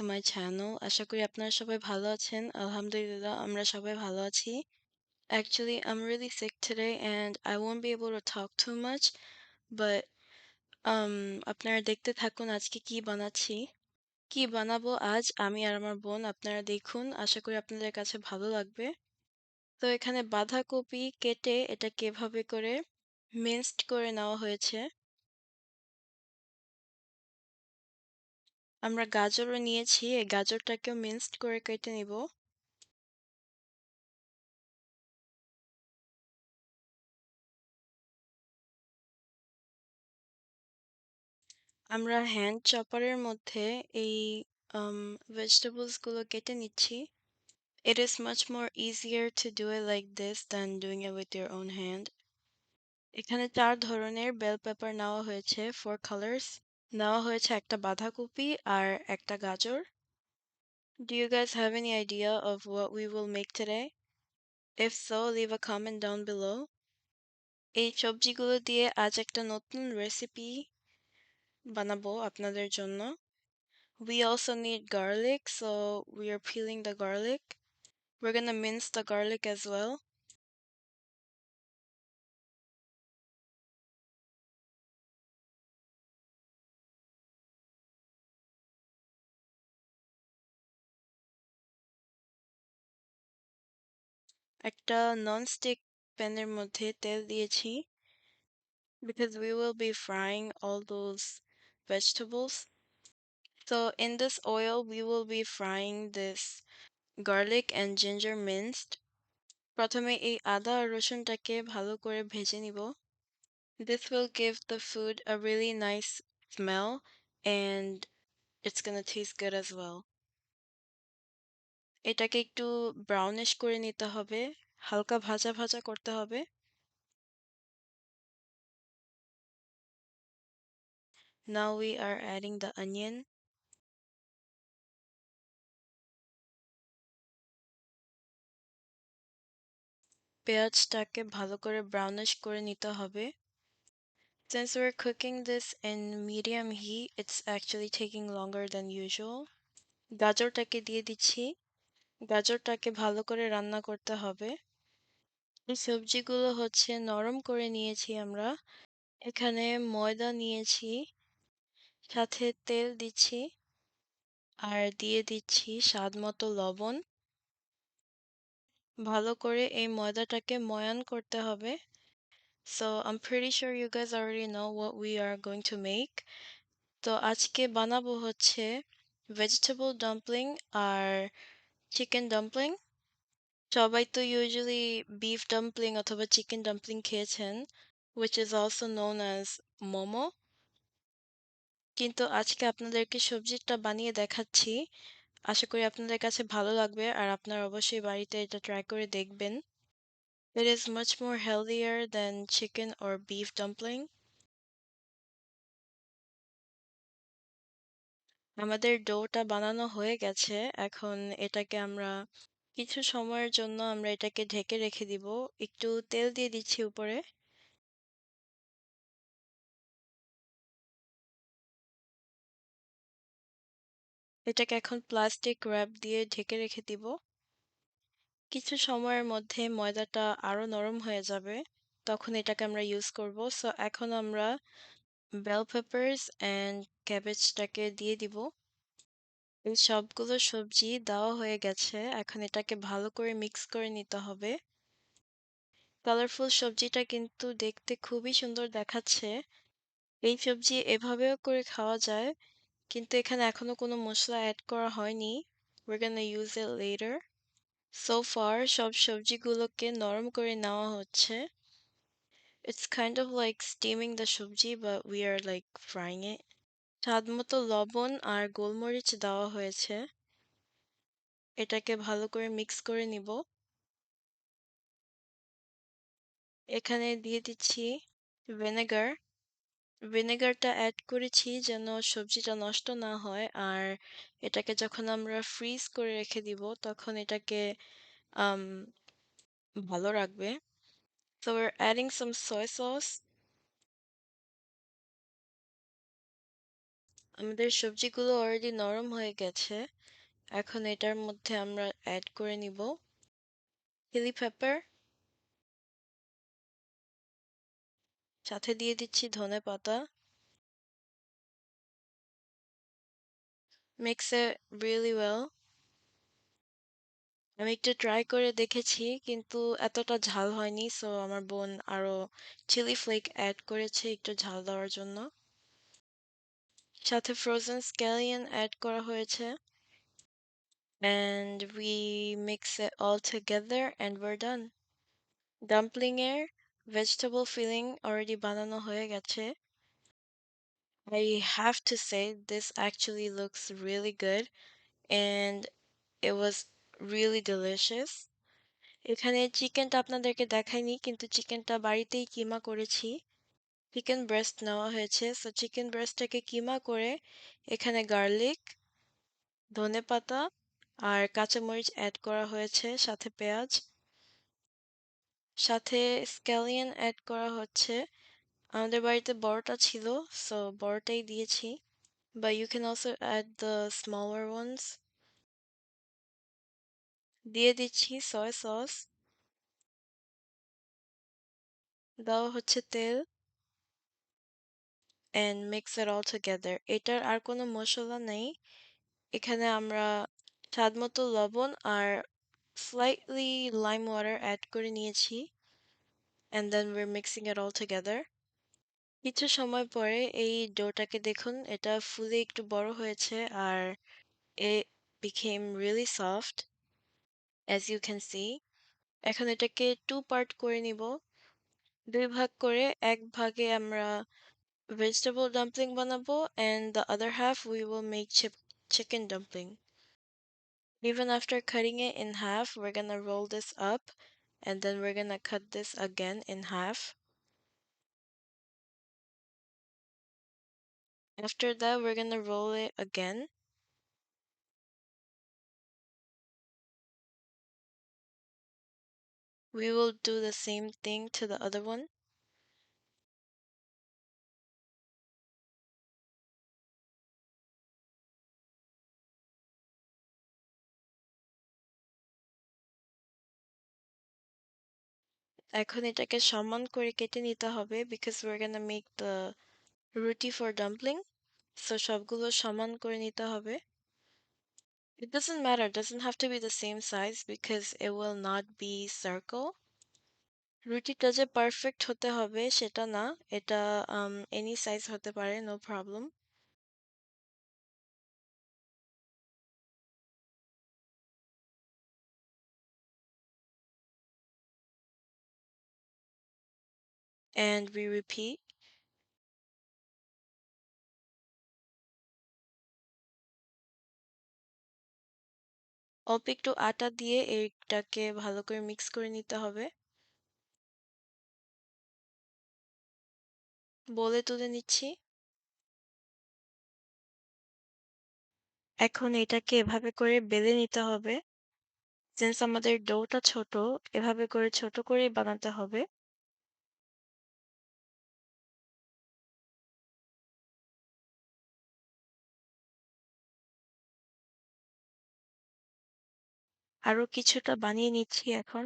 to my channel. আশা করি আপনারা সবাই ভালো আছেন। আলহামদুলিল্লাহ আমরা সবাই ভালো আছি। Actually, I'm really sick today and I won't be able to talk too much, but um আপনারা দেখতে থাকুন আজকে কি বানাচ্ছি। কি বানাবো আজ আমি আর আমার বোন আপনারা দেখুন। আশা করি আপনাদের কাছে ভালো লাগবে। তো এখানে বাঁধাকপি কেটে এটাকে এভাবে করে মিন্সড করে নেওয়া হয়েছে। আমরা গাজরও নিয়েছি, এই গাজরটাকেও মিন্সড করে কেটে নিব। আমরা হ্যান্ড চপারের মধ্যে এই ভেজিটেবলসগুলো কেটে নিচ্ছি। It is much more easier to do it like this than doing it with your own hand. এখানে চার ধরনের বেল পেপার নেওয়া হয়েছে ফোর কালার্স নেওয়া হয়েছে একটা বাঁধাকপি আর একটা গাজর Do you guys have any idea of what we will make today? If so, leave a comment down below. এই সবজিগুলো দিয়ে আজ একটা নতুন রেসিপি বানাবো আপনাদের জন্য We also need garlic, so we are peeling the garlic. We're gonna mince the garlic as well. একটা ননস্টিক প্যানের মধ্যে তেল দিয়েছি because we will be frying all those vegetables. So in this oil, we will be frying this garlic and ginger minced. প্রথমে এই আদা আর রসুনটাকে ভালো করে ভেজে নিব This will give the food a really nice smell and it's gonna taste good as well. এটাকে একটু ব্রাউনিশ করে নিতে হবে হালকা ভাজা ভাজা করতে হবে Now we are adding the onion. পেঁয়াজটাকে ভালো করে ব্রাউনিশ করে নিতে হবে Since we're cooking this in medium heat, it's actually taking longer than usual. গাজরটাকে দিয়ে দিচ্ছি গাজরটাকে ভালো করে রান্না করতে হবে। এই সবজিগুলো হচ্ছে নরম করে নিয়েছি আমরা। এখানে ময়দা নিয়েছি, সাথে তেল দিচ্ছি, আর দিয়ে দিচ্ছি স্বাদ মতো লবণ। ভালো করে এই ময়দাটাকে ময়ান করতে হবে। So, I'm pretty sure you guys already know what we are going to make. তো আজকে বানাবো হচ্ছে ভেজিটেবল ডাম্পলিং আর চিকেন ডাম্পলিং সবাই তো ইউজুয়ালি বিফ ডাম্পলিং অথবা চিকেন ডাম্পলিং খেয়েছেন, which is also known as momo. কিন্তু আজকে আপনাদেরকে সবজিটা বানিয়ে দেখাচ্ছি। আশা করি আপনাদের কাছে ভালো লাগবে আর আপনারা অবশ্যই বাড়িতে এটা ট্রাই করে দেখবেন। It is much more healthier than chicken or beef dumpling. আমাদের ডোটা বানানো হয়ে গেছে। এখন এটাকে আমরা কিছু সময়ের জন্য আমরা এটাকে ঢেকে রেখে দিব। একটু তেল দিয়ে দিচ্ছি উপরে। এটাকে এখন প্লাস্টিক র্যাপ দিয়ে ঢেকে রেখে দিব। কিছু সময়ের মধ্যে ময়দাটা আরও নরম হয়ে যাবে। তখন এটাকে আমরা ইউজ করব। সো এখন আমরা বেল পেপারস অ্যান্ড ক্যাবেজটাকে দিয়ে দিব। এই সবগুলো সবজি দেওয়া হয়ে গেছে। এখন এটাকে ভালো করে মিক্স করে নিতে হবে। কালারফুল সবজিটা কিন্তু দেখতে খুবই সুন্দর দেখাচ্ছে। এই সবজি এভাবেও করে খাওয়া যায়। কিন্তু এখানে এখনও কোনো মশলা অ্যাড করা হয়নি। We're gonna use it so far সব সবজিগুলোকে নরম করে নেওয়া হচ্ছে। It's kind of like steaming the সবজি but we are, like, frying it. স্বাদ মতো লবণ আর গোলমরিচ দেওয়া হয়েছে। এটাকে ভালো করে মিক্স করে নিব। এখানে দিয়ে দিচ্ছি ভিনেগার ভিনেগারটা অ্যাড করেছি যেন সবজিটা নষ্ট না হয় আর এটাকে যখন আমরা ফ্রিজ করে রেখে দিব তখন এটাকে ভালো রাখবে। So, we're adding some soy sauce. আমাদের সবজিগুলো অলরেডি নরম হয়ে গেছে। এখন এটার মধ্যে আমরা অ্যাড করে নিব চিলি পেপার সাথে দিয়ে দিচ্ছি ধনে পাতা। মিক্স এ রিয়েলি ওয়েল আমি একটু ট্রাই করে দেখেছি, কিন্তু এতটা ঝাল হয়নি। সো আমার বোন আরও চিলি ফ্লেক অ্যাড করেছে একটু ঝাল দেওয়ার জন্য। সাথে ফ্রোজেন স্ক্যালিয়ন অ্যাড করা হয়েছে। And we mix it all together and we're done. Dumpling এর ভেজিটেবল ফিলিং অলরেডি বানানো হয়ে গেছে। I have to say, this actually looks really good and it was really delicious এখানে চিকেনটা আপনাদেরকে দেখাইনি, কিন্তু চিকেনটা বাড়িতেই কিমা করেছি। চিকেন ব্রেস্ট নেওয়া হয়েছে। সো চিকেন ব্রেস্টটাকে কিমা করে এখানে গার্লিক, ধনে পাতা আর কাঁচামরিচ অ্যাড করা হয়েছে, সাথে পেঁয়াজ। সাথে স্ক্যালিয়ন অ্যাড করা হচ্ছে। আমাদের বাড়িতে বড়টা ছিল সো বড়টাই দিয়েছি। বা you can also add the smaller ones দিয়ে দিচ্ছি সয় সস দেওয়া হচ্ছে তেল and mix it all together এটার আর কোনো মশলা নেই। এখানে আমরা স্বাদ মতো লবণ আর স্লাইটলি লাইম ওয়াটার অ্যাড করে নিয়েছি and then we're mixing it all together কিছু সময় পরে এই ডোটাকে দেখুন, এটা ফুলে একটু বড় হয়েছে আর এ became really soft. as you can see এখন এটাকে টু পার্ট করে নিব দুই ভাগ করে এক ভাগে আমরা vegetable dumpling বানাবো and the other half we will make chip chicken dumpling even after cutting it in half we're gonna roll this up and then we're gonna cut this again in half after that we're gonna roll it again we will do the same thing to the other one এখন এটাকে সমান করে কেটে নিতে হবে because we're gonna make the রুটি for dumpling so সবগুলো সমান করে নিতে হবে it doesn't matter it doesn't have to be the same size because it will not be circle রুটিটা যে পারফেক্ট হতে হবে সেটা না এটা এনি সাইজ হতে পারে no problem and we repeat অল্প একটু আটা দিয়ে এইটাকে ভালো করে মিক্স করে নিতে হবে। বলে তুলে নিচ্ছি। এখন এটাকে এভাবে করে বেলে নিতে হবে। সিন্স আমাদের ডোটা ছোট, এভাবে করে ছোট করেই বানাতে হবে। আরও কিছুটা বানিয়ে নিচ্ছি এখন।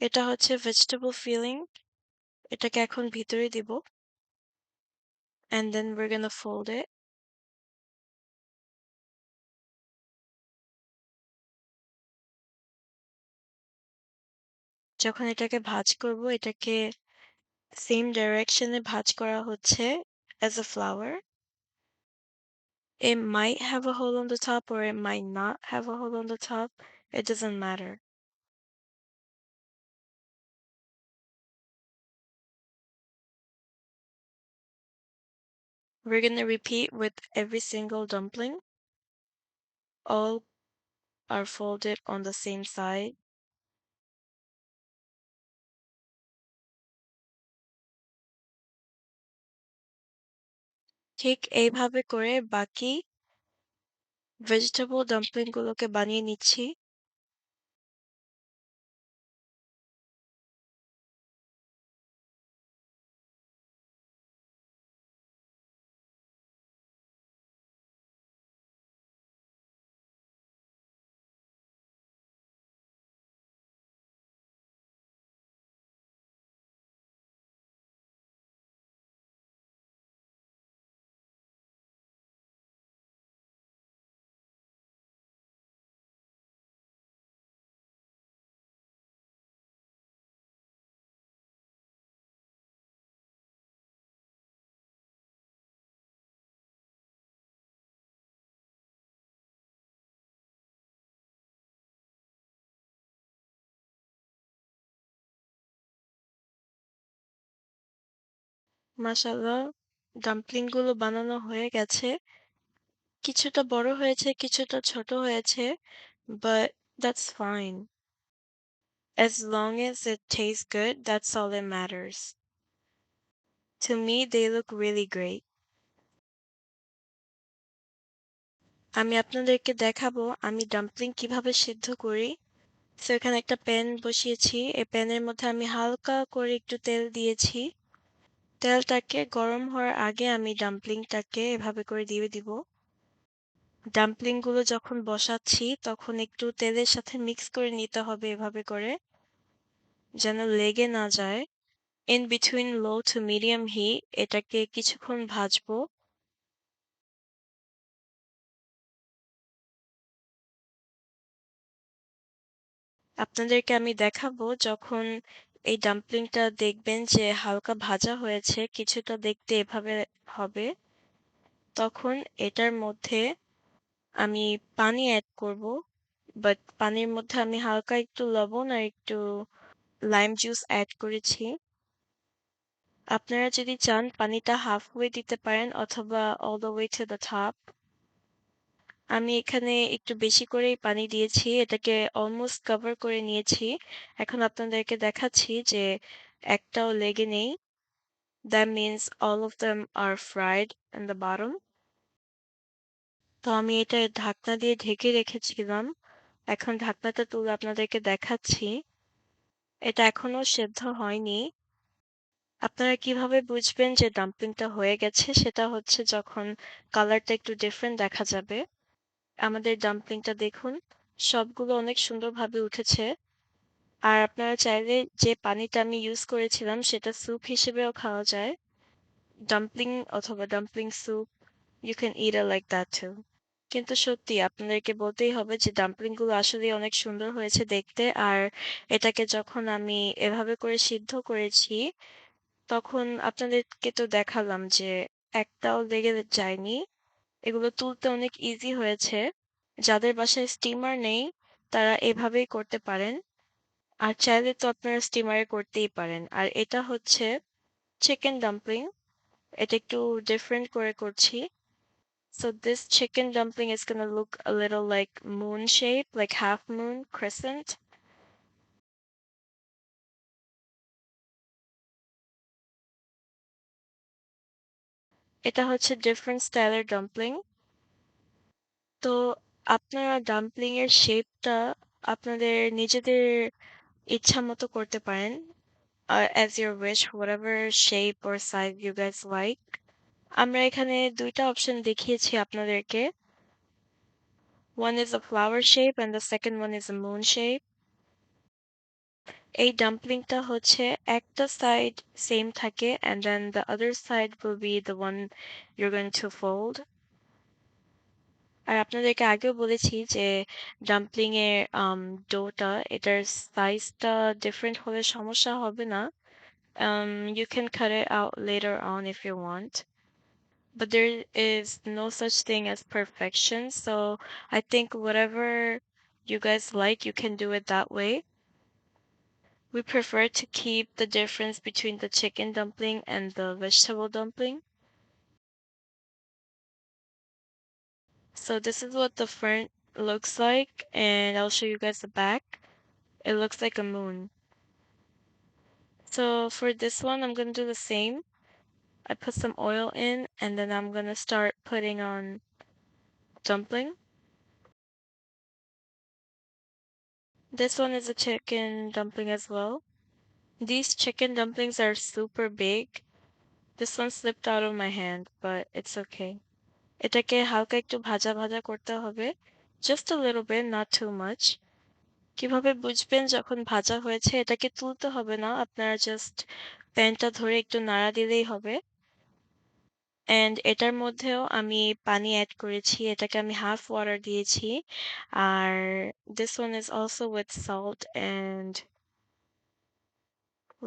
এটা হচ্ছে ভেজিটেবল ফিলিং এটাকে এখন ভিতরে দিব। And then we're gonna fold যখন এটাকে ভাজ করব এটাকে সেম ডাইরেকশনে ভাজ করা হচ্ছে as a flower it might have a hole on the top or it might not have a hole on the top it doesn't matter We're going to repeat with every single dumpling. All are folded on the same side. ঠিক এইভাবে করে বাকি vegetable ডাম্পলিংগুলোকে বানিয়ে নিচ্ছি। মাশাআল্লাহ ডাম্পলিংগুলো বানানো হয়ে গেছে। কিছুটা বড় হয়েছে, কিছুটা ছোট হয়েছে। But that's fine. As long as it tastes good, that's all that matters. To me, they look really great. আমি আপনাদেরকে দেখাবো আমি ডাম্পলিং কীভাবে সিদ্ধ করি। সো এখানে একটা প্যান বসিয়েছি। এই প্যানের মধ্যে আমি হালকা করে একটু তেল দিয়েছি। তেলটাকে গরম হওয়ার আগে আমি ডাম্পলিংটাকে এভাবে করে দিয়ে দিব। ডাম্পলিংগুলো যখন বসাচ্ছি, তখন একটু তেলের সাথে মিক্স করে নিতে হবে এভাবে করে, যেন লেগে না যায় in between low to medium heat, এটাকে কিছুক্ষণ ভাজবো আপনাদেরকে আমি দেখাবো যখন এই ডাম্পলিংটা দেখবেন যে হালকা ভাজা হয়েছে, কিছুটা দেখতে এভাবে হবে। তখন এটার মধ্যে আমি পানি অ্যাড করব বাট পানির মধ্যে আমি হালকা একটু লবণ আর একটু লাইম জুস অ্যাড করেছি। আপনারা যদি চান পানিটা হাফ ওয়ে দিতে পারেন অথবা all the way to the top আমি এখানে একটু বেশি করেই পানি দিয়েছি। এটাকে অলমোস্ট কভার করে নিয়েছি। এখন আপনাদেরকে দেখাচ্ছি যে একটাও লেগে নেই। That means all of them are fried in the bottom তো আমি এটা ঢাকনা দিয়ে ঢেকে রেখেছিলাম। এখন ঢাকনাটা তুলে আপনাদেরকে দেখাচ্ছি। এটা এখনও সেদ্ধ হয়নি। আপনারা কীভাবে বুঝবেন যে ডাম্পলিংটা হয়ে গেছে? সেটা হচ্ছে যখন কালারটা একটু ডিফারেন্ট দেখা যাবে। আমাদের ডাম্পলিংটা দেখুন, সবগুলো অনেক সুন্দরভাবে উঠেছে। আর আপনারা চাইলে যে পানিটা আমি ইউজ করেছিলাম, সেটা স্যুপ হিসেবেও খাওয়া যায়। ডাম্পলিং অথবা dumpling soup you can eat uh like that too কিন্তু সত্যি, আপনাদেরকে বলতেই হবে যে ডাম্পলিংগুলো আসলে অনেক সুন্দর হয়েছে দেখতে। আর এটাকে যখন আমি এভাবে করে সিদ্ধ করেছি, তখন আপনাদেরকে তো দেখালাম যে একটাও লেগে যায়নি। এগুলো তুলতে অনেক ইজি হয়েছে। যাদের বাসায় স্টিমার নেই তারা এভাবেই করতে পারেন। আর চাইলে তো আপনারা স্টিমারে করতেই পারেন। আর এটা হচ্ছে চিকেন ডাম্পলিং এটা একটু ডিফারেন্ট করে করছি। So this chicken dumpling is gonna look like moon shape, like half moon, crescent. এটা হচ্ছে ডিফারেন্ট স্টাইলের ডাম্পলিং তো আপনারা ডাম্পলিং এর শেপটা আপনাদের নিজেদের ইচ্ছা মতো করতে পারেন as your wish whatever shape or size you guys like আমরা এখানে দুইটা অপশন দেখিয়েছি আপনাদেরকে। One is a flower shape and the second one is a moon shape. এই ডাম্পলিংটা হচ্ছে একটা সাইড সেম থাকে and then the other side will be the one you're going to fold. আর আপনাদেরকে আগেও বলেছি যে ডাম্পলিং এর ডোটা এটার সাইজটা ডিফারেন্ট হলে সমস্যা হবে না um, you can cut it out later on if you want but there is no such thing as perfection so I think whatever you guys like you can do it that way we prefer to keep the difference between the chicken dumpling and the vegetable dumpling So this is what the front looks like and I'll show you guys the back. It looks like a moon. So for this one, I'm going to do the same. I put some oil in and then I'm going to start putting on dumpling. This one is a chicken dumpling as well. These chicken dumplings are super big. This one slipped out of my hand, but it's okay. এটাকে হালকা একটু ভাজা ভাজা করতে হবে just a little bit not too much কীভাবে বুঝবেন যখন ভাজা হয়েছে এটাকে তুলতে হবে না আপনারা জাস্ট প্যানটা ধরে একটু নাড়া দিলেই হবে এন্ড এটার মধ্যেও আমি পানি অ্যাড করেছি, এটাকে আমি হাফ ওয়াটার দিয়েছি। আর this one is also with salt and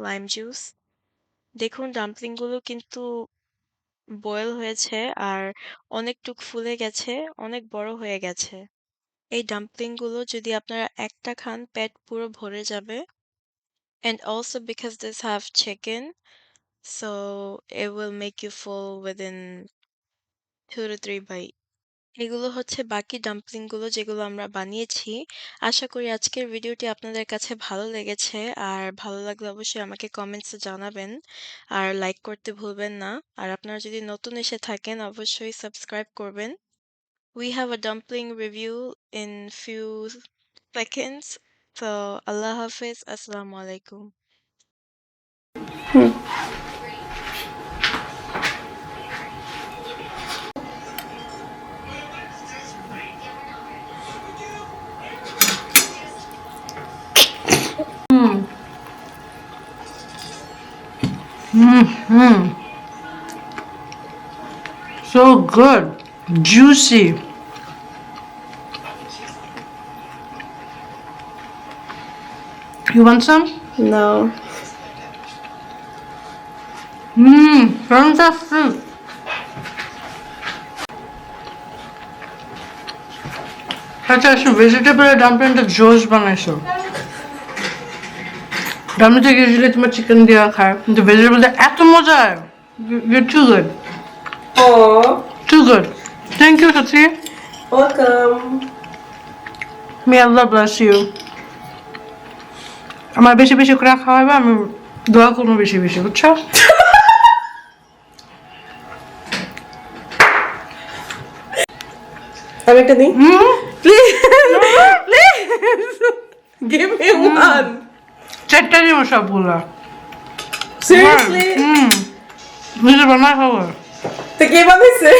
lime juice দেখুন ডাম্পলিংগুলো কিন্তু বয়েল হয়েছে আর অনেকটুক ফুলে গেছে, অনেক বড় হয়ে গেছে। এই ডাম্পলিংগুলো যদি আপনারা একটা খান, পেট পুরো ভরে যাবে। And also because this have chicken so, it will make you full within two to three bite. এগুলো হচ্ছে বাকি ডাম্পলিংগুলো যেগুলো আমরা বানিয়েছি। আশা করি আজকের ভিডিওটি আপনাদের কাছে ভালো লেগেছে। আর ভালো লাগলে অবশ্যই আমাকে কমেন্টসে জানাবেন। আর লাইক করতে ভুলবেন না। আর আপনারা যদি নতুন এসে থাকেন, অবশ্যই সাবস্ক্রাইব করবেন। We have a dumpling review in few seconds so Allah Hafiz Assalamu alaikum Mm. So good. Juicy. You want some? No. Mmm, fantastic. আচ্ছা আচ্ছা ভেজিটেবলের ডাম্পলিংটা জোস বানাইছো ডাম্পলিংটা ইউজুয়ালি তোমার চিকেন দেওয়া খায় কিন্তু ভেজিটেবলটা এত মজার। You too good Aw. Too good thank you Sathi Welcome. May Allah bless you আমার বেশি বেশি করে খাওয়াবে আমি দোয়া করব বেশি বেশি বুঝছ? আমি একটা দিই? Please please give me one চারটা দিব সবগুলা। সিরিয়াসলি হুম। নিজে বানায় খাব তো কে বানাইছে?